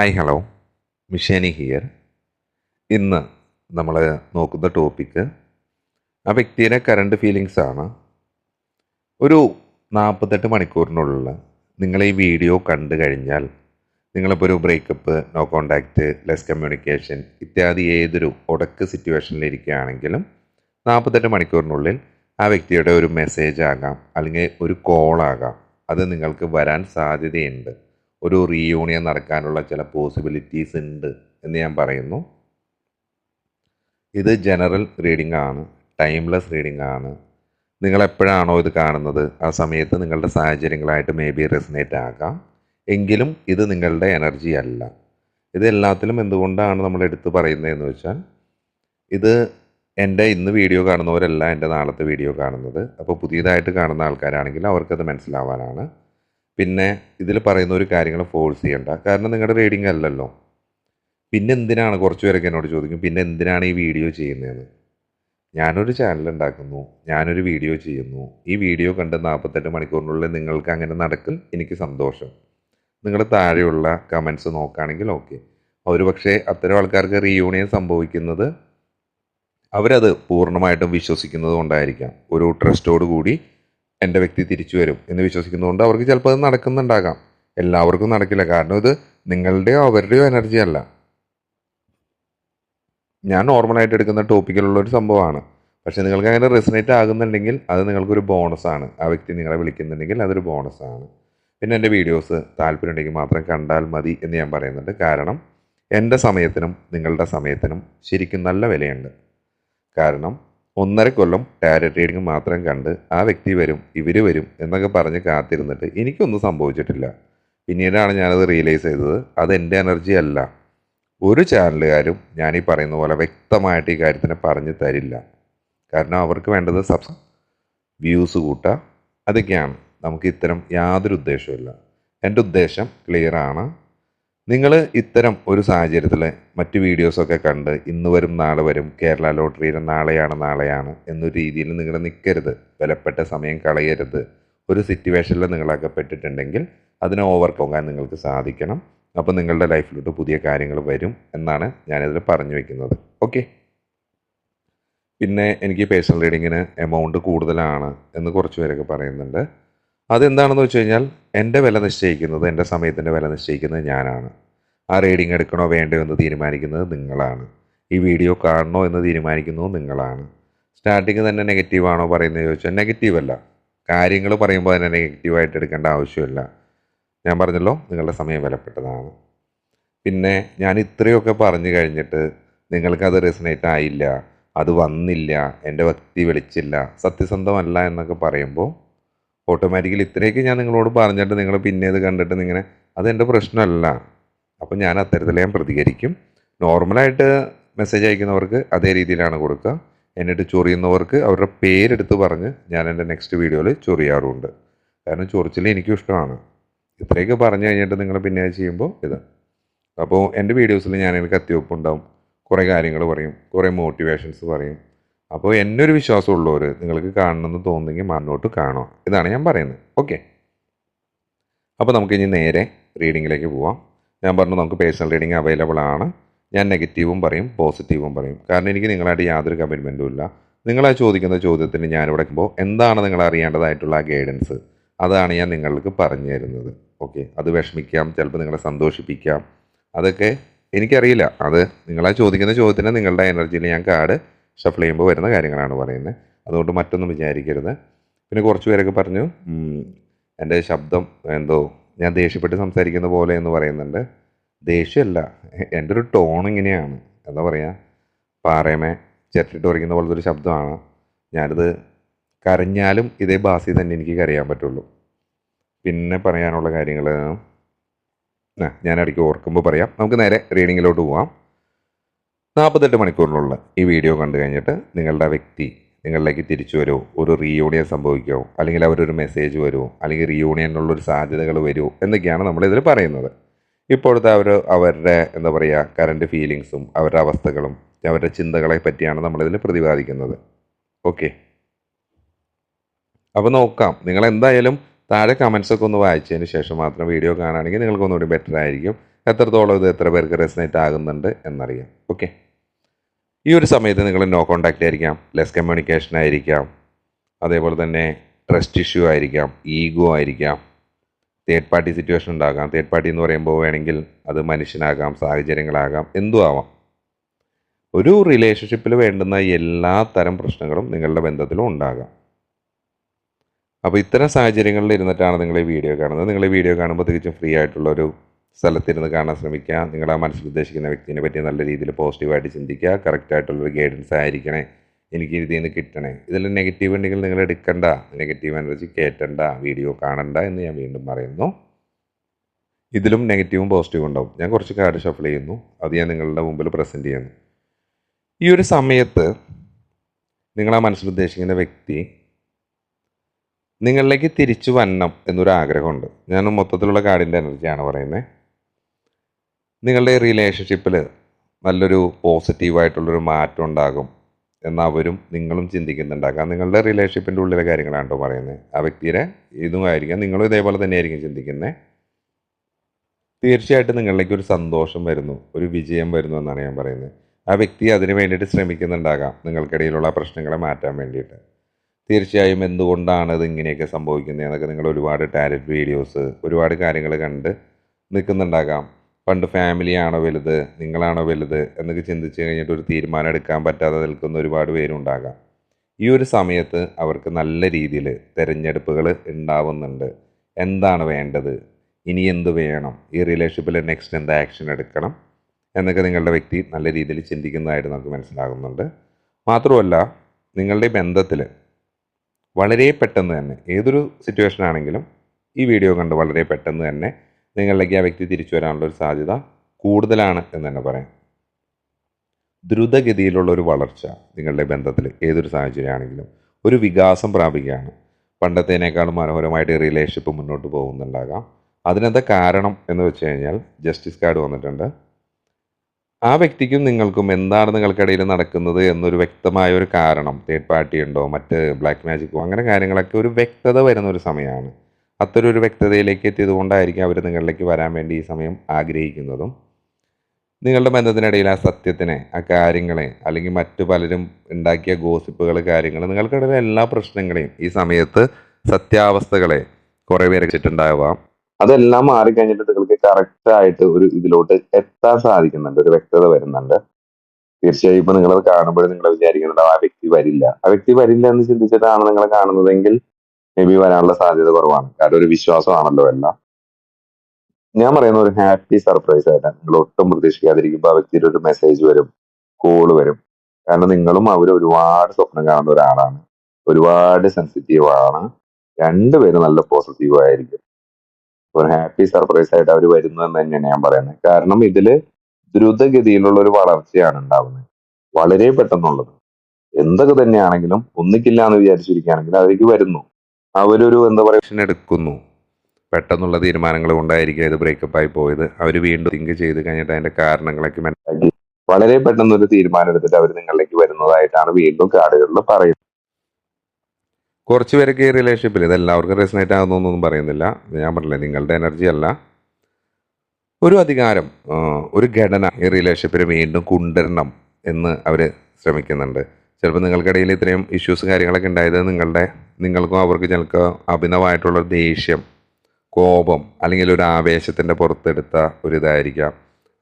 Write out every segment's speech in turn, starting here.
Hi hello മിഷേനി here ഇന്ന് നമ്മൾ നോക്കുന്ന ടോപ്പിക്ക് ആ വ്യക്തിയുടെ കറണ്ട് ഫീലിങ്സ് ആണ്. ഒരു നാൽപ്പത്തെട്ട് മണിക്കൂറിനുള്ളിൽ നിങ്ങൾ ഈ വീഡിയോ കണ്ടു കഴിഞ്ഞാൽ നിങ്ങളിപ്പോൾ ഒരു breakup no contact less communication ഇത്യാദി ഏതൊരു ഉടക്ക് സിറ്റുവേഷനിലിരിക്കുകയാണെങ്കിലും നാൽപ്പത്തെട്ട് മണിക്കൂറിനുള്ളിൽ ആ വ്യക്തിയുടെ ഒരു മെസ്സേജ് ആകാം അല്ലെങ്കിൽ ഒരു കോളാകാം അത് നിങ്ങൾക്ക് വരാൻ സാധ്യതയുണ്ട്. ഒരു റീയൂണിയൻ നടക്കാനുള്ള ചില പോസിബിലിറ്റീസ് ഉണ്ട് എന്ന് ഞാൻ പറയുന്നു. ഇത് ജനറൽ റീഡിംഗ് ആണ് ടൈംലെസ് റീഡിംഗ് ആണ്. നിങ്ങൾ എപ്പോഴാണോ ഇത് കാണുന്നത് ആ സമയത്ത് നിങ്ങളുടെ സാഹചര്യങ്ങളായിട്ട് മേ ബി റെസിനേറ്റ് ആകാം. എങ്കിലും ഇത് നിങ്ങളുടെ എനർജി അല്ല. ഇത് എല്ലാത്തിലും എന്തുകൊണ്ടാണ് നമ്മൾ എടുത്തു പറയുന്നതെന്ന് വെച്ചാൽ ഇത് എന്റെ ഇന്ന് വീഡിയോ കാണുന്നവരല്ല എന്റെ നാളത്തെ വീഡിയോ കാണുന്നത്. അപ്പോൾ പുതിയതായിട്ട് കാണുന്ന ആൾക്കാരാണെങ്കിൽ അവർക്കത് മനസ്സിലാവാനാണ്. പിന്നെ ഇതിൽ പറയുന്ന ഒരു കാര്യങ്ങൾ ഫോഴ്സ് ചെയ്യണ്ട. കാരണം നിങ്ങളുടെ റീഡിംഗ് അല്ലല്ലോ. പിന്നെ എന്തിനാണ് കുറച്ച് പേരൊക്കെ എന്നോട് ചോദിക്കും പിന്നെ എന്തിനാണ് ഈ വീഡിയോ ചെയ്യുന്നതെന്ന് ഞാനൊരു ചാനൽ ഉണ്ടാക്കുന്നു ഞാനൊരു വീഡിയോ ചെയ്യുന്നു. ഈ വീഡിയോ കണ്ട് നാൽപ്പത്തെട്ട് മണിക്കൂറിനുള്ളിൽ നിങ്ങൾക്ക് അങ്ങനെ നടക്കും എനിക്ക് സന്തോഷം. നിങ്ങൾ താഴെയുള്ള കമൻസ് നോക്കുകയാണെങ്കിൽ ഓക്കെ ഒരു പക്ഷേ അത്തരം ആൾക്കാർക്ക് റീയൂണിയൻ സംഭവിക്കുന്നത് അവരത് പൂർണമായിട്ടും വിശ്വസിക്കുന്നത് കൊണ്ടായിരിക്കാം. ഒരു ട്രസ്റ്റോടു കൂടി എന്റെ വ്യക്തി തിരിച്ചു വരും എന്ന് വിശ്വസിക്കുന്നതുകൊണ്ട് അവർക്ക് ചിലപ്പോൾ അത് നടക്കുന്നുണ്ടാകാം. എല്ലാവർക്കും നടക്കില്ല. കാരണം ഇത് നിങ്ങളുടെയോ അവരുടെയോ എനർജി അല്ല. ഞാൻ നോർമലായിട്ട് എടുക്കുന്ന ടോപ്പിക്കിലുള്ള ഒരു സംഭവമാണ്. പക്ഷേ നിങ്ങൾക്ക് അങ്ങനെ റെസിനേറ്റ് ആകുന്നുണ്ടെങ്കിൽ അത് നിങ്ങൾക്കൊരു ബോണസാണ് ആ വ്യക്തി നിങ്ങളെ വിളിക്കുന്നുണ്ടെങ്കിൽ അതൊരു ബോണസാണ് പിന്നെ എന്റെ വീഡിയോസ് താല്പര്യമുണ്ടെങ്കിൽ മാത്രം കണ്ടാൽ മതി എന്ന് ഞാൻ പറയുന്നുണ്ട്. കാരണം എന്റെ സമയത്തിനും നിങ്ങളുടെ സമയത്തിനും ശരിക്കും നല്ല വിലയുണ്ട്. കാരണം ഒന്നര കൊല്ലം ടാരറ്റ് റീഡിങ് മാത്രം കണ്ട് ആ വ്യക്തി വരും ഇവർ വരും എന്നൊക്കെ പറഞ്ഞ് കാത്തിരുന്നിട്ട് എനിക്കൊന്നും സംഭവിച്ചിട്ടില്ല. പിന്നീടാണ് ഞാനത് റിയലൈസ് ചെയ്തത് അത് എന്റെ എനർജി അല്ല. ഒരു ചാനലുകാരും ഞാൻ ഈ പറയുന്ന പോലെ വ്യക്തമായിട്ട് ഈ കാര്യത്തിന് പറഞ്ഞു തരില്ല. കാരണം അവർക്ക് വേണ്ടത് സബ് വ്യൂസ് കൂട്ടുക. അതൊക്കെയാണ്. നമുക്ക് ഇത്തരം യാതൊരു ഉദ്ദേശവുമില്ല. എന്റെ ഉദ്ദേശം ക്ലിയർ ആണ്. നിങ്ങൾ ഇത്തരം ഒരു സാഹചര്യത്തിൽ മറ്റ് വീഡിയോസൊക്കെ കണ്ട് ഇന്ന് വരും നാളെ വരും കേരള ലോട്ടറിയുടെ നാളെയാണ് നാളെയാണ് എന്നൊരു രീതിയിൽ നിങ്ങൾ നിൽക്കരുത് വിലപ്പെട്ട സമയം കളയരുത്. ഒരു സിറ്റുവേഷനിൽ നിങ്ങൾ അകപ്പെട്ടിട്ടുണ്ടെങ്കിൽ അതിനെ ഓവർകോങ്ങാൻ നിങ്ങൾക്ക് സാധിക്കണം. അപ്പോൾ നിങ്ങളുടെ ലൈഫിലോട്ട് പുതിയ കാര്യങ്ങൾ വരും എന്നാണ് ഞാനിതിൽ പറഞ്ഞു വയ്ക്കുന്നത് ഓക്കെ? പിന്നെ എനിക്ക് പേഴ്സണൽ റീഡിങ്ങിന് എമൗണ്ട് കൂടുതലാണ് എന്ന് കുറച്ച് പേരൊക്കെ പറയുന്നുണ്ട്. അതെന്താണെന്ന് വെച്ച് കഴിഞ്ഞാൽ എന്റെ വില നിശ്ചയിക്കുന്നത് എന്റെ സമയത്തിന്റെ വില നിശ്ചയിക്കുന്നത് ഞാനാണ്. ആ റീഡിങ് എടുക്കണോ വേണ്ടയോ എന്ന് തീരുമാനിക്കുന്നത് നിങ്ങളാണ്. ഈ വീഡിയോ കാണണോ എന്ന് തീരുമാനിക്കുന്നത് നിങ്ങളാണ്. സ്റ്റാർട്ടിങ് തന്നെ നെഗറ്റീവാണോ പറയുന്നത് ചോദിച്ചാൽ നെഗറ്റീവ് അല്ല. കാര്യങ്ങൾ പറയുമ്പോൾ തന്നെ നെഗറ്റീവായിട്ട് എടുക്കേണ്ട ആവശ്യമില്ല. ഞാൻ പറഞ്ഞല്ലോ നിങ്ങളുടെ സമയം വിലപ്പെട്ടതാണ്. പിന്നെ ഞാൻ ഇത്രയൊക്കെ പറഞ്ഞു കഴിഞ്ഞിട്ട് നിങ്ങൾക്കത് റെസിനേറ്റ് ആയില്ല അത് വന്നില്ല എന്റെ വ്യക്തി വിളിച്ചില്ല സത്യസന്ധമല്ല എന്നൊക്കെ പറയുമ്പോൾ ഓട്ടോമാറ്റിക്കലി ഇത്രയൊക്കെ ഞാൻ നിങ്ങളോട് പറഞ്ഞിട്ട് നിങ്ങൾ പിന്നെ ഇത് കണ്ടിട്ട് നിങ്ങനെ അതെന്റെ പ്രശ്നമല്ല. അപ്പം ഞാൻ അത്തരത്തിൽ ഞാൻ പ്രതികരിക്കും. നോർമലായിട്ട് മെസ്സേജ് അയക്കുന്നവർക്ക് അതേ രീതിയിലാണ് കൊടുക്കുക. എന്നിട്ട് ചൊറിയുന്നവർക്ക് അവരുടെ പേരെടുത്ത് പറഞ്ഞ് ഞാൻ എന്റെ നെക്സ്റ്റ് വീഡിയോയിൽ ചൊറിയാറുമുണ്ട് കാരണം ചൊറിച്ചിൽ എനിക്കും ഇഷ്ടമാണ്. ഇത്രയൊക്കെ പറഞ്ഞു കഴിഞ്ഞിട്ട് നിങ്ങൾ പിന്നെ ചെയ്യുമ്പോൾ ഇത്. അപ്പോൾ എന്റെ വീഡിയോസിൽ ഞാൻ എനിക്ക് അത്യവപ്പുണ്ടാവും കുറേ കാര്യങ്ങൾ പറയും. കുറേ മോട്ടിവേഷൻസ് പറയും. അപ്പോൾ എന്നെ ഒരു വിശ്വാസമുള്ളവർ നിങ്ങൾക്ക് കാണണമെന്ന് തോന്നുന്നെങ്കിൽ മുന്നോട്ട് കാണുക. ഇതാണ് ഞാൻ പറയുന്നത്. ഓക്കെ. അപ്പോൾ നമുക്ക് ഇനി നേരെ റീഡിങ്ങിലേക്ക് പോവാം. ഞാൻ പറഞ്ഞു നമുക്ക് പേഴ്സണൽ റീഡിങ് അവൈലബിൾ ആണ്. ഞാൻ നെഗറ്റീവും പറയും പോസിറ്റീവും പറയും. കാരണം എനിക്ക് നിങ്ങളായിട്ട് യാതൊരു കമ്മിറ്റ്മെന്റും ഇല്ല. നിങ്ങളാ ചോദിക്കുന്ന ചോദ്യത്തിന് ഞാനിവിടെ ഇപ്പോൾ എന്താണ് നിങ്ങൾ അറിയേണ്ടതായിട്ടുള്ള ആ ഗൈഡൻസ്? അതാണ് ഞാൻ നിങ്ങൾക്ക് പറഞ്ഞു തരുന്നത്. ഓക്കെ. അത് വിഷമിക്കാം ചിലപ്പോൾ നിങ്ങളെ സന്തോഷിപ്പിക്കാം. അതൊക്കെ എനിക്കറിയില്ല. അത് നിങ്ങളാ ചോദിക്കുന്ന ചോദ്യത്തിന് നിങ്ങളുടെ എനർജിയിൽ ഞാൻ കാർഡ് ഷഫിൾ ചെയ്യുമ്പോൾ വരുന്ന കാര്യങ്ങളാണ് പറയുന്നത്. അതുകൊണ്ട് മറ്റൊന്നും വിചാരിക്കരുത്. പിന്നെ കുറച്ച് പേരൊക്കെ പറഞ്ഞു എന്റെ ശബ്ദം എന്തോ ഞാൻ ദേഷ്യപ്പെട്ട് സംസാരിക്കുന്ന പോലെ എന്ന് പറയുന്നുണ്ട്. ദേഷ്യമല്ല എന്റെ ഒരു ടോൺ ഇങ്ങനെയാണ്. എന്താ പറയുക പാറയമേ ചിരട്ടിട്ട് ഉറയ്ക്കുന്ന പോലത്തെ ഒരു ശബ്ദമാണ്. ഞാനിത് കരഞ്ഞാലും ഇതേ ബാസി തന്നെ എനിക്ക് കരയാൻ പറ്റുള്ളൂ. പിന്നെ പറയാനുള്ള കാര്യങ്ങൾ ഞാൻ ഇടയ്ക്ക് ഓർക്കുമ്പോൾ പറയാം. നമുക്ക് നേരെ റീഡിങ്ങിലോട്ട് പോവാം. നാൽപ്പത്തെട്ട് മണിക്കൂറിനുള്ള ഈ വീഡിയോ കണ്ടു കഴിഞ്ഞിട്ട് നിങ്ങളുടെ വ്യക്തി നിങ്ങളിലേക്ക് തിരിച്ചു വരുമോ? ഒരു റീയൂണിയൻ സംഭവിക്കുമോ? അല്ലെങ്കിൽ അവരൊരു മെസ്സേജ് വരുമോ? അല്ലെങ്കിൽ റീയൂണിയനുള്ളൊരു സാധ്യതകൾ വരുമോ? എന്നൊക്കെയാണ് നമ്മളിതിൽ പറയുന്നത്. ഇപ്പോഴത്തെ അവർ അവരുടെ എന്താ പറയുക കറണ്ട് ഫീലിങ്സും അവരുടെ അവസ്ഥകളും അവരുടെ ചിന്തകളെ പറ്റിയാണ് നമ്മളിതിൽ പ്രതിപാദിക്കുന്നത്. ഓക്കെ അപ്പോൾ നോക്കാം. നിങ്ങൾ എന്തായാലും താഴെ കമൻസൊക്കെ ഒന്ന് വായിച്ചതിന് ശേഷം മാത്രം വീഡിയോ കാണുകയാണെങ്കിൽ നിങ്ങൾക്ക് ഒന്നുകൂടി ബെറ്റർ ആയിരിക്കും. എത്രത്തോളം ഇത് എത്ര പേർക്ക് റെസിനേറ്റ് ആകുന്നുണ്ട് എന്നറിയാം. ഓക്കെ ഈ ഒരു സമയത്ത് നിങ്ങൾ നോ കോണ്ടാക്റ്റ് ആയിരിക്കാം ലെസ് കമ്മ്യൂണിക്കേഷൻ ആയിരിക്കാം അതേപോലെ തന്നെ ട്രസ്റ്റ് ഇഷ്യൂ ആയിരിക്കാം ഈഗോ ആയിരിക്കാം തേർഡ് പാർട്ടി സിറ്റുവേഷൻ ഉണ്ടാകാം. തേർഡ് പാർട്ടി എന്ന് പറയുമ്പോൾ വേണമെങ്കിൽ അത് മനുഷ്യനാകാം സാഹചര്യങ്ങളാകാം എന്തും ആവാം. ഒരു റിലേഷൻഷിപ്പിൽ വേണ്ടുന്ന എല്ലാ തരം പ്രശ്നങ്ങളും നിങ്ങളുടെ ബന്ധത്തിലും ഉണ്ടാകാം. അപ്പോൾ ഇത്തരം സാഹചര്യങ്ങളിൽ ഇരുന്നിട്ടാണ് നിങ്ങൾ ഈ വീഡിയോ കാണുന്നത്. നിങ്ങൾ ഈ വീഡിയോ കാണുമ്പോൾ തികച്ചും ഫ്രീ ആയിട്ടുള്ള ഒരു സ്ഥലത്തിരുന്ന് കാണാൻ ശ്രമിക്കുക. നിങ്ങളെ മനസ്സിൽ ഉദ്ദേശിക്കുന്ന വ്യക്തിനെ പറ്റി നല്ല രീതിയിൽ പോസിറ്റീവായിട്ട് ചിന്തിക്കുക. കറക്റ്റായിട്ടുള്ളൊരു ഗൈഡൻസ് ആയിരിക്കണേ. എനിക്ക് ഇതിൽ നിന്ന് കിട്ടണേ. ഇതിൽ നെഗറ്റീവ് ഉണ്ടെങ്കിൽ നിങ്ങൾ എടുക്കണ്ട. നെഗറ്റീവ് എനർജി കയറ്റണ്ട വീഡിയോ കാണണ്ട എന്ന് ഞാൻ വീണ്ടും പറയുന്നു. ഇതിലും നെഗറ്റീവും പോസിറ്റീവും ഉണ്ടാവും. ഞാൻ കുറച്ച് കാർഡ് ഷഫിൾ ചെയ്യുന്നു. അത് ഞാൻ നിങ്ങളുടെ മുമ്പിൽ പ്രസന്റ് ചെയ്യുന്നു. ഈ ഒരു സമയത്ത് നിങ്ങൾ ആ മനസ്സിൽ ഉദ്ദേശിക്കുന്ന വ്യക്തി നിങ്ങളിലേക്ക് തിരിച്ചു വരണം എന്നൊരു ആഗ്രഹമുണ്ട്. ഞാൻ മൊത്തത്തിലുള്ള കാർഡിന്റെ എനർജിയാണ് പറയുന്നത് നിങ്ങളുടെ റിലേഷൻഷിപ്പിൽ നല്ലൊരു പോസിറ്റീവായിട്ടുള്ളൊരു മാറ്റം ഉണ്ടാകും എന്ന് അവരും നിങ്ങളും ചിന്തിക്കുന്നുണ്ടാകാം. നിങ്ങളുടെ റിലേഷൻഷിപ്പിന്റെ ഉള്ളിലെ കാര്യങ്ങളാണ് കേട്ടോ പറയുന്നത് ആ വ്യക്തിയുടെ ഇതും ആയിരിക്കാം. നിങ്ങളും ഇതേപോലെ തന്നെയായിരിക്കും ചിന്തിക്കുന്നത് തീർച്ചയായിട്ടും നിങ്ങളിലേക്ക് ഒരു സന്തോഷം വരുന്നു ഒരു വിജയം വരുന്നു എന്നാണ് ഞാൻ പറയുന്നത് ആ വ്യക്തി അതിന് വേണ്ടിയിട്ട് ശ്രമിക്കുന്നുണ്ടാകാം. നിങ്ങൾക്കിടയിലുള്ള പ്രശ്നങ്ങളെ മാറ്റാൻ വേണ്ടിയിട്ട്. തീർച്ചയായും എന്തുകൊണ്ടാണ് ഇത് ഇങ്ങനെയൊക്കെ സംഭവിക്കുന്നത് എന്നൊക്കെ നിങ്ങൾ ഒരുപാട് ടാലന്റ് വീഡിയോസ് ഒരുപാട് കാര്യങ്ങൾ കണ്ട് നിൽക്കുന്നുണ്ടാകാം. പണ്ട് ഫാമിലിയാണോ വലുത്? നിങ്ങളാണോ വലുത്? എന്നൊക്കെ ചിന്തിച്ച് കഴിഞ്ഞിട്ട് ഒരു തീരുമാനം എടുക്കാൻ പറ്റാതെ നിൽക്കുന്ന ഒരുപാട് പേരുണ്ടാകാം ഈ ഒരു സമയത്ത് അവർക്ക് നല്ല രീതിയിൽ തിരഞ്ഞെടുപ്പുകൾ ഉണ്ടാവുന്നുണ്ട്. എന്താണ് വേണ്ടത്? ഇനി എന്ത് വേണം? ഈ റിലേഷൻഷിപ്പിൽ നെക്സ്റ്റ് എന്ത് ആക്ഷൻ എടുക്കണം? എന്നൊക്കെ നിങ്ങളുടെ വ്യക്തി നല്ല രീതിയിൽ ചിന്തിക്കുന്നതായിട്ട് നമുക്ക് മനസ്സിലാകുന്നുണ്ട്. മാത്രമല്ല നിങ്ങളുടെ ബന്ധത്തിൽ വളരെ പെട്ടെന്ന് തന്നെ ഏതൊരു സിറ്റുവേഷൻ ആണെങ്കിലും ഈ വീഡിയോ കണ്ട് വളരെ പെട്ടെന്ന് തന്നെ നിങ്ങളിലേക്ക് ആ വ്യക്തി തിരിച്ചു വരാനുള്ള ഒരു സാധ്യത കൂടുതലാണ് എന്ന് തന്നെ പറയാം. ദ്രുതഗതിയിലുള്ള ഒരു വളർച്ച നിങ്ങളുടെ ബന്ധത്തിൽ ഏതൊരു സാഹചര്യമാണെങ്കിലും ഒരു വികാസം പ്രാപിക്കുകയാണ്. പണ്ടത്തേനേക്കാളും മനോഹരമായിട്ട് റിലേഷൻഷിപ്പ് മുന്നോട്ട് പോകുന്നുണ്ടാകാം. അതിനെന്താ കാരണം എന്ന് വെച്ച് കഴിഞ്ഞാൽ ജസ്റ്റിസ് കാർഡ് വന്നിട്ടുണ്ട്. ആ വ്യക്തിക്കും നിങ്ങൾക്കും എന്താണ് നിങ്ങൾക്കിടയിൽ നടക്കുന്നത് എന്നൊരു വ്യക്തമായ ഒരു കാരണം തേർഡ് പാർട്ടി ഉണ്ടോ മറ്റ് ബ്ലാക്ക് മാജിക്കോ അങ്ങനെ കാര്യങ്ങളൊക്കെ ഒരു വ്യക്തത വരുന്ന ഒരു സമയമാണ്. അത്തരം ഒരു വ്യക്തതയിലേക്ക് എത്തിയതുകൊണ്ടായിരിക്കും അവർ നിങ്ങളിലേക്ക് വരാൻ വേണ്ടി ഈ സമയം ആഗ്രഹിക്കുന്നതും. നിങ്ങളുടെ ബന്ധത്തിനിടയിൽ ആ സത്യത്തിനെ ആ കാര്യങ്ങളെ അല്ലെങ്കിൽ മറ്റു പലരും ഉണ്ടാക്കിയ ഗോസിപ്പുകൾ കാര്യങ്ങൾ നിങ്ങൾക്കിടയിലെ എല്ലാ പ്രശ്നങ്ങളെയും ഈ സമയത്ത് സത്യാവസ്ഥകളെ കുറേ പേര് വെച്ചിട്ടുണ്ടാവാം. അതെല്ലാം മാറിക്കഴിഞ്ഞിട്ട് നിങ്ങൾക്ക് കറക്റ്റ് ആയിട്ട് ഒരു ഇതിലോട്ട് എത്താൻ സാധിക്കുന്നുണ്ട് ഒരു വ്യക്തത വരുന്നുണ്ട്. തീർച്ചയായും ഇപ്പൊ നിങ്ങളത് കാണുമ്പോൾ നിങ്ങൾ വിചാരിക്കുന്നുണ്ട് ആ വ്യക്തി വരില്ല. ആ വ്യക്തി വരില്ല എന്ന് ചിന്തിച്ചിട്ടാണ് നിങ്ങൾ കാണുന്നതെങ്കിൽ മേ ബി വരാനുള്ള സാധ്യത കുറവാണ്. കാരണം ഒരു വിശ്വാസമാണല്ലോ എല്ലാം. ഞാൻ പറയുന്ന ഒരു ഹാപ്പി സർപ്രൈസ് ആയിട്ട് നിങ്ങൾ ഒട്ടും പ്രതീക്ഷിക്കാതിരിക്കുമ്പോൾ ആ വ്യക്തിയുടെ ഒരു മെസ്സേജ് വരും കോൾ വരും. കാരണം നിങ്ങളും അവർ ഒരുപാട് സ്വപ്നം കാണുന്ന ഒരാളാണ്. ഒരുപാട് സെൻസിറ്റീവ് ആണ്. രണ്ടുപേരും നല്ല പോസിറ്റീവ് ആയിരിക്കും. ഒരു ഹാപ്പി സർപ്രൈസ് ആയിട്ട് അവർ വരുന്നു എന്ന് തന്നെയാണ് ഞാൻ പറയുന്നത്. കാരണം ഇതിൽ ദ്രുതഗതിയിലുള്ള ഒരു വളർച്ചയാണ് ഉണ്ടാവുന്നത്. വളരെ പെട്ടെന്നുള്ളത്. എന്തൊക്കെ തന്നെയാണെങ്കിലും ഒന്നിക്കില്ല എന്ന് വിചാരിച്ചിരിക്കുകയാണെങ്കിൽ അതിലേക്ക് വരുന്നു. അവരൊരു എന്താ പറയുക എടുക്കുന്നു. പെട്ടെന്നുള്ള തീരുമാനങ്ങൾ കൊണ്ടായിരിക്കും ഇത് ബ്രേക്കപ്പ് ആയി പോയത്. അവർ വീണ്ടും തിങ്ക് ചെയ്ത് കഴിഞ്ഞിട്ട് അതിന്റെ കാരണങ്ങളൊക്കെ മനസ്സിലാക്കി. വളരെ പെട്ടെന്ന് ഒരു തീരുമാനം എടുത്തിട്ട് അവർ നിങ്ങളിലേക്ക് വരുന്നതായിട്ടാണ് വീണ്ടും കാർഡുകളിൽ പറയുന്നത്. കുറച്ച് പേരൊക്കെ ഈ റിലേഷൻഷിപ്പിൽ ഇത് എല്ലാവർക്കും റെസനേറ്റ് ആകുന്നൊന്നും പറയുന്നില്ല. ഞാൻ പറഞ്ഞില്ല നിങ്ങളുടെ എനർജി അല്ല. ഒരു അധികാരം ഒരു ഘടന ഈ റിലേഷൻഷിപ്പിന് വീണ്ടും കൊണ്ടുവരണം എന്ന് അവർ ശ്രമിക്കുന്നുണ്ട്. ചിലപ്പോൾ നിങ്ങൾക്കിടയിൽ ഇത്രയും ഇഷ്യൂസ് കാര്യങ്ങളൊക്കെ ഉണ്ടായത് നിങ്ങളുടെ നിങ്ങൾക്കും അവർക്ക് ചിലപ്പോൾ അഭിനവമായിട്ടുള്ള ദേഷ്യം കോപം അല്ലെങ്കിൽ ഒരു ആവേശത്തിന്റെ പുറത്തെടുത്ത ഒരു ഇതായിരിക്കാം.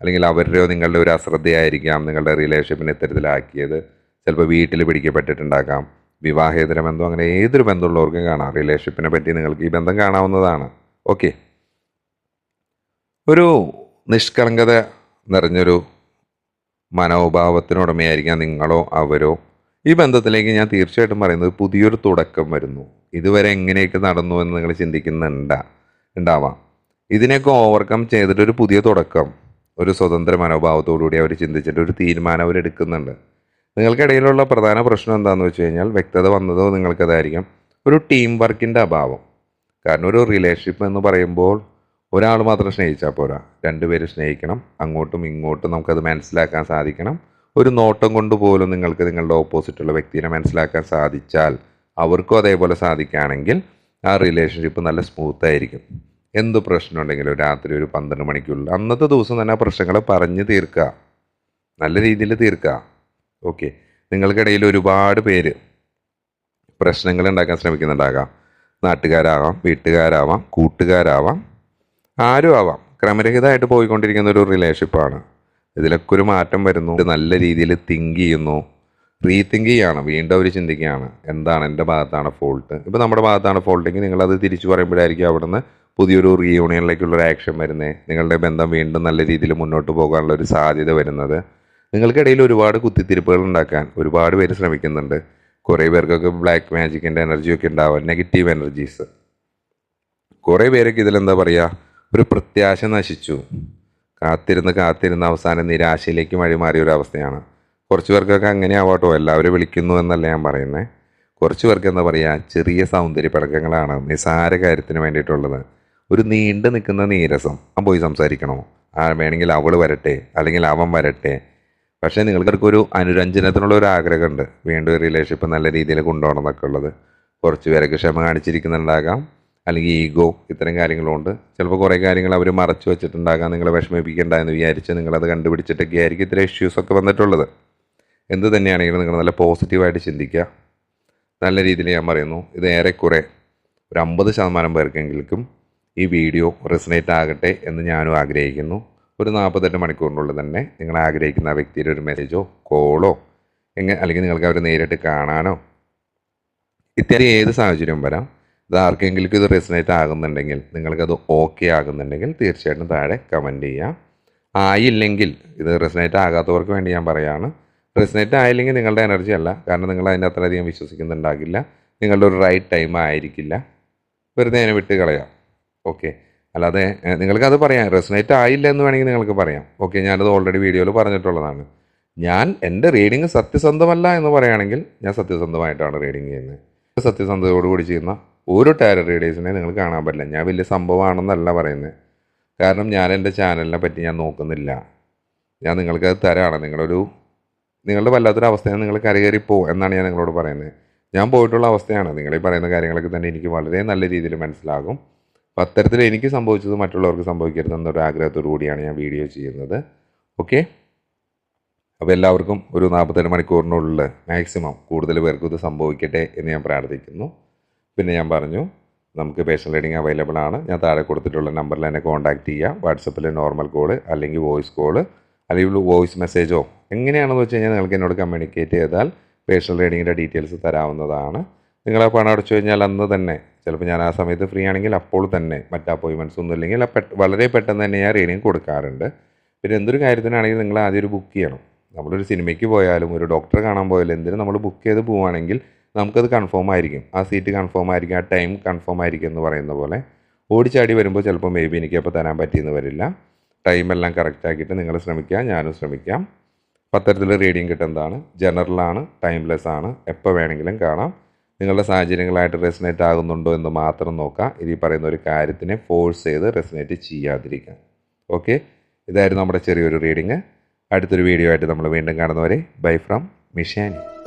അല്ലെങ്കിൽ അവരുടെയോ നിങ്ങളുടെ ഒരു അശ്രദ്ധയായിരിക്കാം നിങ്ങളുടെ റിലേഷൻഷിപ്പിനെ ഇത്തരത്തിലാക്കിയത്. ചിലപ്പോൾ വീട്ടിൽ പിടിക്കപ്പെട്ടിട്ടുണ്ടാക്കാം വിവാഹേതര ബന്ധം അങ്ങനെ ഏതൊരു ബന്ധമുള്ളവർക്കും കാണാം. റിലേഷൻഷിപ്പിനെ പറ്റി നിങ്ങൾക്ക് ഈ ബന്ധം കാണാവുന്നതാണ്. ഓക്കെ ഒരു നിഷ്കളങ്കത നിറഞ്ഞൊരു മനോഭാവത്തിനുടമയായിരിക്കാം നിങ്ങളോ അവരോ. ഈ ബന്ധത്തിലേക്ക് ഞാൻ തീർച്ചയായിട്ടും പറയുന്നത് പുതിയൊരു തുടക്കം വരുന്നു. ഇതുവരെ എങ്ങനെയൊക്കെ നടന്നു എന്ന് നിങ്ങൾ ചിന്തിക്കുന്നുണ്ടാ ഉണ്ടാവാം. ഇതിനെയൊക്കെ ഓവർകം ചെയ്തിട്ട് ഒരു പുതിയ തുടക്കം ഒരു സ്വതന്ത്ര മനോഭാവത്തോടുകൂടി അവർ ചിന്തിച്ചിട്ട് ഒരു തീരുമാനം അവർ എടുക്കുന്നുണ്ട്. നിങ്ങൾക്കിടയിലുള്ള പ്രധാന പ്രശ്നം എന്താണെന്ന് വെച്ച് കഴിഞ്ഞാൽ വ്യക്തത വന്നതോ നിങ്ങൾക്കതായിരിക്കും ഒരു ടീം വർക്കിന്റെ അഭാവം. കാരണം ഒരു റിലേഷൻഷിപ്പ് എന്ന് പറയുമ്പോൾ ഒരാൾ മാത്രം സ്നേഹിച്ചാൽ പോരാ രണ്ടുപേരും സ്നേഹിക്കണം അങ്ങോട്ടും ഇങ്ങോട്ടും നമുക്കത് മനസ്സിലാക്കാൻ സാധിക്കണം. ഒരു നോട്ടം കൊണ്ട് പോലും നിങ്ങൾക്ക് നിങ്ങളുടെ ഓപ്പോസിറ്റുള്ള വ്യക്തിനെ മനസ്സിലാക്കാൻ സാധിച്ചാൽ അവർക്കും അതേപോലെ സാധിക്കുകയാണെങ്കിൽ ആ റിലേഷൻഷിപ്പ് നല്ല സ്മൂത്ത് ആയിരിക്കും. എന്ത് പ്രശ്നമുണ്ടെങ്കിലും രാത്രി ഒരു പന്ത്രണ്ട് മണിക്കുള്ളിൽ അന്നത്തെ ദിവസം തന്നെ ആ പ്രശ്നങ്ങൾ പറഞ്ഞ് തീർക്കുക. നല്ല രീതിയിൽ തീർക്കുക. ഓക്കെ നിങ്ങൾക്കിടയിൽ ഒരുപാട് പേര് പ്രശ്നങ്ങൾ ഉണ്ടാക്കാൻ ശ്രമിക്കുന്നുണ്ടാകാം. നാട്ടുകാരാവാം വീട്ടുകാരാവാം കൂട്ടുകാരാവാം ആരും ആവാം ക്രമരഹിതമായിട്ട് പോയിക്കൊണ്ടിരിക്കുന്ന ഒരു റിലേഷൻഷിപ്പാണ് ഇതിലൊക്കെ ഒരു മാറ്റം വരുന്നു. നല്ല രീതിയിൽ തിങ്ക് ചെയ്യുന്നു. റീതിങ്ക് ചെയ്യാണ്. വീണ്ടും അവർ ചിന്തിക്കുകയാണ്. എന്താണ് എന്റെ ഭാഗത്താണ് ഫോൾട്ട് ഇപ്പോൾ നമ്മുടെ ഭാഗത്താണ് ഫോൾട്ടെങ്കിൽ നിങ്ങളത് തിരിച്ചു പറയുമ്പോഴായിരിക്കും അവിടുന്ന് പുതിയൊരു റീയൂണിയനിലേക്കുള്ളൊരു ആക്ഷൻ വരുന്നത് നിങ്ങളുടെ ബന്ധം വീണ്ടും നല്ല രീതിയിൽ മുന്നോട്ട് പോകാനുള്ള ഒരു സാധ്യത വരുന്നത്. നിങ്ങൾക്കിടയിൽ ഒരുപാട് കുത്തിത്തിരിപ്പുകൾ ഉണ്ടാക്കാൻ ഒരുപാട് പേര് ശ്രമിക്കുന്നുണ്ട്. കുറേ പേർക്കൊക്കെ ബ്ലാക്ക് മാജിക്കിന്റെ എനർജിയൊക്കെ ഉണ്ടാവാം നെഗറ്റീവ് എനർജീസ് കുറേ പേരൊക്കെ ഇതിലെന്താ പറയുക ഒരു പ്രത്യാശ നശിച്ചു. കാത്തിരുന്ന് കാത്തിരുന്ന് അവസാനം നിരാശയിലേക്ക് വഴിമാറിയ ഒരു അവസ്ഥയാണ്. കുറച്ച് പേർക്കൊക്കെ അങ്ങനെ ആവാട്ടോ എല്ലാവരും വിളിക്കുന്നു എന്നല്ല ഞാൻ പറയുന്നത് കുറച്ച് പേർക്ക് എന്താ പറയുക ചെറിയ സൗന്ദര്യ പടക്കങ്ങളാണ് നിസാര കാര്യത്തിന് വേണ്ടിയിട്ടുള്ളത്. ഒരു നീണ്ടു നിൽക്കുന്ന നീരസം. ആ പോയി സംസാരിക്കണോ? ആ വേണമെങ്കിൽ അവൾ വരട്ടെ അല്ലെങ്കിൽ അവൻ വരട്ടെ. പക്ഷേ നിങ്ങൾക്കൊരു അനുരഞ്ജനത്തിനുള്ള ഒരു ആഗ്രഹമുണ്ട്. വീണ്ടും ഒരു റിലേഷൻഷിപ്പ് നല്ല രീതിയിൽ കൊണ്ടുപോകണം എന്നൊക്കെ ഉള്ളത്. കുറച്ച് പേരൊക്കെ ക്ഷമ കാണിച്ചിരിക്കുന്നുണ്ടാകാം. അല്ലെങ്കിൽ ഈഗോ ഇത്തരം കാര്യങ്ങളുണ്ട്. ചിലപ്പോൾ കുറേ കാര്യങ്ങൾ അവർ മറച്ചു വെച്ചിട്ടുണ്ടാകാം നിങ്ങളെ വിഷമിപ്പിക്കേണ്ട എന്ന് വിചാരിച്ച് നിങ്ങളത് കണ്ടുപിടിച്ചിട്ടൊക്കെ ആയിരിക്കും ഇത്തരം ഇഷ്യൂസൊക്കെ വന്നിട്ടുള്ളത്. എന്ത് തന്നെയാണെങ്കിലും നിങ്ങൾ നല്ല പോസിറ്റീവായിട്ട് ചിന്തിക്കുക. നല്ല രീതിയിൽ ഞാൻ പറയുന്നു ഇത് ഏറെക്കുറെ ഒരു അമ്പത് ശതമാനം പേർക്കെങ്കിലും ഈ വീഡിയോ റെസനേറ്റ് ആകട്ടെ എന്ന് ഞാനും ആഗ്രഹിക്കുന്നു. ഒരു നാൽപ്പത്തെട്ട് മണിക്കൂറിനുള്ളിൽ തന്നെ നിങ്ങൾ ആഗ്രഹിക്കുന്ന ആ വ്യക്തിയുടെ ഒരു മെസ്സേജോ കോളോ എങ്ങനെ അല്ലെങ്കിൽ നിങ്ങൾക്ക് അവരെ നേരിട്ട് കാണാനോ ഇത്തരം ഏത് സാഹചര്യവും വരാം. ഇത് ആർക്കെങ്കിലും ഇത് റെസിനേറ്റ് ആകുന്നുണ്ടെങ്കിൽ നിങ്ങൾക്കത് ഓക്കെ ആകുന്നുണ്ടെങ്കിൽ തീർച്ചയായിട്ടും താഴെ കമന്റ് ചെയ്യാം. ആയില്ലെങ്കിൽ ഇത് റെസിനേറ്റ് ആകാത്തവർക്ക് വേണ്ടി ഞാൻ പറയാണ്. റെസിനേറ്റ് ആയില്ലെങ്കിൽ നിങ്ങളുടെ എനർജി അല്ല. കാരണം നിങ്ങൾ അതിന്റെ അത്രയധികം വിശ്വസിക്കുന്നുണ്ടാകില്ല. നിങ്ങളുടെ ഒരു റൈറ്റ് ടൈം ആയിരിക്കില്ല. വെറുതെ അതിനെ വിട്ട് കളയാം. ഓക്കെ അല്ലാതെ നിങ്ങൾക്കത് പറയാം. റെസിനേറ്റ് ആയില്ല എന്ന് വേണമെങ്കിൽ നിങ്ങൾക്ക് പറയാം. ഓക്കെ ഞാനത് ഓൾറെഡി വീഡിയോയിൽ പറഞ്ഞിട്ടുള്ളതാണ്. ഞാൻ എന്റെ റീഡിങ് സത്യസന്ധമല്ല എന്ന് പറയുകയാണെങ്കിൽ ഞാൻ സത്യസന്ധമായിട്ടാണ് റീഡിങ് ചെയ്യുന്നത്. സത്യസന്ധതയോടുകൂടി ചെയ്യുന്ന ഒരു ടയർ റീഡേഴ്സിനെ നിങ്ങൾ കാണാൻ പറ്റില്ല. ഞാൻ വലിയ സംഭവമാണെന്നല്ല പറയുന്നത് കാരണം ഞാൻ എന്റെ ചാനലിനെ പറ്റി ഞാൻ നോക്കുന്നില്ല. ഞാൻ നിങ്ങൾക്ക് തരാണ്. നിങ്ങളൊരു നിങ്ങളുടെ വല്ലാത്തൊരു അവസ്ഥയാണ് നിങ്ങൾ കരകയറി പോ എന്നാണ് ഞാൻ നിങ്ങളോട് പറയുന്നത് ഞാൻ പോയിട്ടുള്ള അവസ്ഥയാണ്. നിങ്ങൾ ഈ പറയുന്ന കാര്യങ്ങളൊക്കെ തന്നെ എനിക്ക് വളരെ നല്ല രീതിയിൽ മനസ്സിലാകും. അപ്പം അത്തരത്തിൽ എനിക്ക് സംഭവിച്ചത് മറ്റുള്ളവർക്ക് സംഭവിക്കരുത് എന്നൊരു ആഗ്രഹത്തോടു കൂടിയാണ് ഞാൻ വീഡിയോ ചെയ്യുന്നത്. ഓക്കെ അപ്പോൾ എല്ലാവർക്കും ഒരു നാൽപ്പത്തെട്ട് മണിക്കൂറിനുള്ളിൽ മാക്സിമം കൂടുതൽ പേർക്കും ഇത് സംഭവിക്കട്ടെ എന്ന് ഞാൻ പ്രാർത്ഥിക്കുന്നു. പിന്നെ ഞാൻ പറഞ്ഞു നമുക്ക് പേഴ്സണൽ റീഡിംഗ് അവൈലബിൾ ആണ്. ഞാൻ താഴെ കൊടുത്തിട്ടുള്ള നമ്പറിൽ എന്നെ കോൺടാക്ട് ചെയ്യുക വാട്സപ്പിൽ നോർമൽ കോൾ അല്ലെങ്കിൽ വോയിസ് കോൾ അല്ലെങ്കിൽ വോയിസ് മെസ്സേജോ എങ്ങനെയാണെന്ന് വെച്ച് കഴിഞ്ഞാൽ നിങ്ങൾക്ക് എന്നോട് കമ്മ്യൂണിക്കേറ്റ് ചെയ്താൽ പേഴ്സണൽ റീഡിങ്ങിന്റെ ഡീറ്റെയിൽസ് തരാവുന്നതാണ്. നിങ്ങൾ പണം അടച്ചു കഴിഞ്ഞാൽ അന്ന് തന്നെ ചിലപ്പോൾ ഞാൻ ആ സമയത്ത് ഫ്രീ ആണെങ്കിൽ അപ്പോൾ തന്നെ മറ്റ് അപ്പോയിൻമെന്റ്സ് ഒന്നും ഇല്ലെങ്കിൽ വളരെ പെട്ടെന്ന് തന്നെ ഞാൻ റീഡിങ് കൊടുക്കാറുണ്ട്. പിന്നെ എന്തൊരു കാര്യത്തിനാണെങ്കിൽ നിങ്ങൾ ആദ്യം ഒരു ബുക്ക് ചെയ്യണം. നമ്മളൊരു സിനിമയ്ക്ക് പോയാലും ഒരു ഡോക്ടറെ കാണാൻ പോയാലും എന്തിനും നമ്മൾ ബുക്ക് ചെയ്ത് പോവുകയാണെങ്കിൽ നമുക്കത് കൺഫേം ആയിരിക്കും. ആ സീറ്റ് കൺഫേം ആയിരിക്കും ആ ടൈം കൺഫേം ആയിരിക്കും എന്ന് പറയുന്ന പോലെ ഓടിച്ചാടി വരുമ്പോൾ ചിലപ്പോൾ മേ ബി എനിക്ക് അപ്പോൾ തരാൻ പറ്റിയെന്ന് വരില്ല. ടൈമെല്ലാം കറക്റ്റ് ആക്കിയിട്ട് നിങ്ങൾ ശ്രമിക്കുക ഞാനും ശ്രമിക്കാം. പത്തരത്തിൽ റീഡിങ് കിട്ടുന്നതാണ്. ജനറലാണ് ടൈംലെസ് ആണ്. എപ്പോൾ വേണമെങ്കിലും കാണാം. നിങ്ങളുടെ സാഹചര്യങ്ങളായിട്ട് റെസിനേറ്റ് ആകുന്നുണ്ടോ എന്ന് മാത്രം നോക്കാം ഇത് ഈ പറയുന്ന ഒരു കാര്യത്തിനെ ഫോഴ്സ് ചെയ്ത് റെസിനേറ്റ് ചെയ്യാതിരിക്കാം ഓക്കെ ഇതായിരുന്നു നമ്മുടെ ചെറിയൊരു റീഡിങ് അടുത്തൊരു വീഡിയോ ആയിട്ട് നമ്മൾ വീണ്ടും കാണുന്നവരെ ബൈ ഫ്രം മിഷാനി